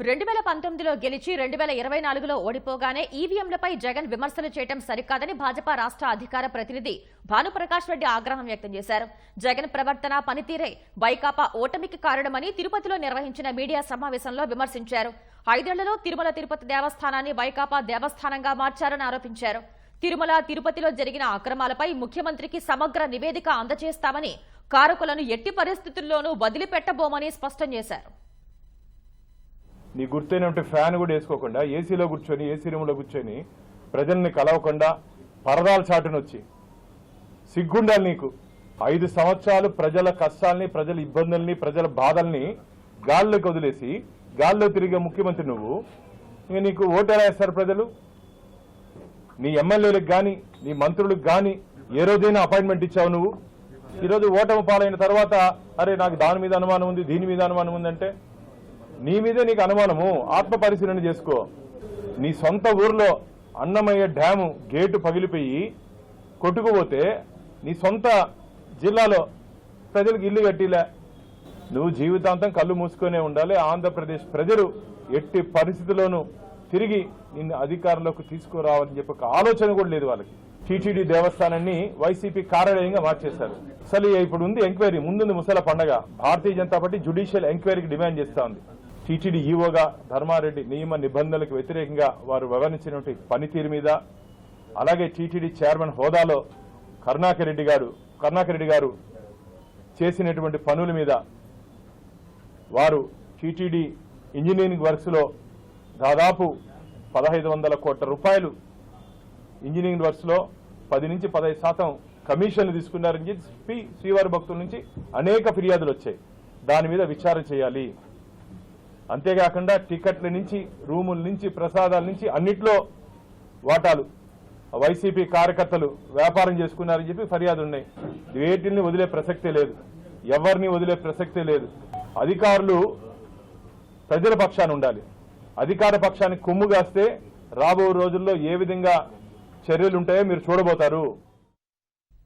రెండు వేల పంతొమ్మిదిలో గెలిచి రెండు వేల ఇరవై నాలుగులో ఓడిపోగానే ఈవీఎంలపై జగన్ విమర్శలు చేయడం సరికాదని భాజపా రాష్ట్ర అధికార ప్రతినిధి భానుప్రకాష్ రెడ్డి ఆగ్రహం వ్యక్తం చేశారు. జగన్ ప్రవర్తన పనితీరే వైకాపా ఓటమికి కారణమని తిరుపతిలో నిర్వహించిన మీడియా సమావేశంలో విమర్శించారు. ఐదేళ్ళలో తిరుమల తిరుపతి దేవస్థానాన్ని వైకాపా దేవస్థానంగా మార్చారని ఆరోపించారు. తిరుమల తిరుపతిలో జరిగిన అక్రమాలపై ముఖ్యమంత్రికి సమగ్ర నివేదిక అందజేస్తామని కారకులను ఎట్టి పరిస్థితుల్లోనూ వదిలిపెట్టబోమని స్పష్టం చేశారు. నీ గుర్తైనటువంటి ఫ్యాన్ కూడా వేసుకోకుండా ఏసీలో కూర్చొని ఏసీ రూమ్లో కూర్చొని ప్రజల్ని కలవకుండా పరదాల చాటును వచ్చి సిగ్గుండాలి నీకు. ఐదు సంవత్సరాలు ప్రజల కష్టాల్ని ప్రజల ఇబ్బందుల్ని ప్రజల బాధల్ని గాల్లోకి వదిలేసి గాల్లో తిరిగే ముఖ్యమంత్రి నువ్వు. ఇంక నీకు ఓటెలా వేస్తారు ప్రజలు? నీ ఎమ్మెల్యేలకు కానీ నీ మంత్రులకు కానీ ఏ రోజైనా అపాయింట్మెంట్ ఇచ్చావు నువ్వు? ఈరోజు ఓటమి పాలైన తర్వాత అరే నాకు దాని మీద అనుమానం ఉంది దీని మీద అనుమానం ఉందంటే? నీ మీదే నీకు అనుమానము ఆత్మ పరిశీలన చేసుకో. నీ సొంత ఊర్లో అన్నమయ్య డ్యాము గేటు పగిలిపోయి కొట్టుకుపోతే నీ సొంత జిల్లాలో ప్రజలకు ఇల్లు కట్టిలే. నువ్వు జీవితాంతం కళ్ళు మూసుకొనే ఉండాలి. ఆంధ్రప్రదేశ్ ప్రజలు ఎట్టి పరిస్థితుల్లోనూ తిరిగి నిన్ను అధికారంలోకి తీసుకురావాలని చెప్పి ఒక ఆలోచన కూడా లేదు వాళ్ళకి. టీటీడీ దేవస్థానాన్ని వైసీపీ కార్యాలయంగా మార్చేశారు. అసలు ఇప్పుడు ఉంది ఎంక్వైరీ ముందుంది ముసల పండగ. భారతీయ జనతా పార్టీ జ్యుడిషియల్ ఎంక్వైరీకి డిమాండ్ చేస్తా ఉంది. టీటీడీ ఈవోగా ధర్మారెడ్డి నియమ నిబంధనలకు వ్యతిరేకంగా వారు వ్యవహరించినటువంటి పనితీరు మీద అలాగే టీటీడీ చైర్మన్ హోదాలో కరుణాకర్ రెడ్డి గారు కరుణాకర్ రెడ్డి గారు చేసినటువంటి పనుల మీద వారు టీటీడీ ఇంజనీరింగ్ వర్క్స్లో దాదాపు పదహైదు వందల కోట్ల రూపాయలు ఇంజనీరింగ్ వర్క్స్లో పది నుంచి పదహైదు శాతం కమిషన్లు తీసుకున్నారని చెప్పి శ్రీవారి భక్తుల నుంచి అనేక ఫిర్యాదులు వచ్చాయి. దాని మీద విచారణ చేయాలి. అంతేకాకుండా టికెట్ల నుంచి రూముల నుంచి ప్రసాదాల నుంచి అన్నిట్లో వాటాలు. వైసీపీ కార్యకర్తలు వ్యాపారం చేసుకున్నారని చెప్పి ఫిర్యాదు ఉన్నాయి. వేటిని వదిలే ప్రసక్తే లేదు. ఎవరిని వదిలే ప్రసక్తే లేదు. అధికారులు ప్రజల పక్షాన ఉండాలి. అధికార పక్షానికి కొమ్ము కాస్తే రాబో రోజుల్లో ఏ విధంగా చర్యలు ఉంటాయో మీరు చూడబోతారు.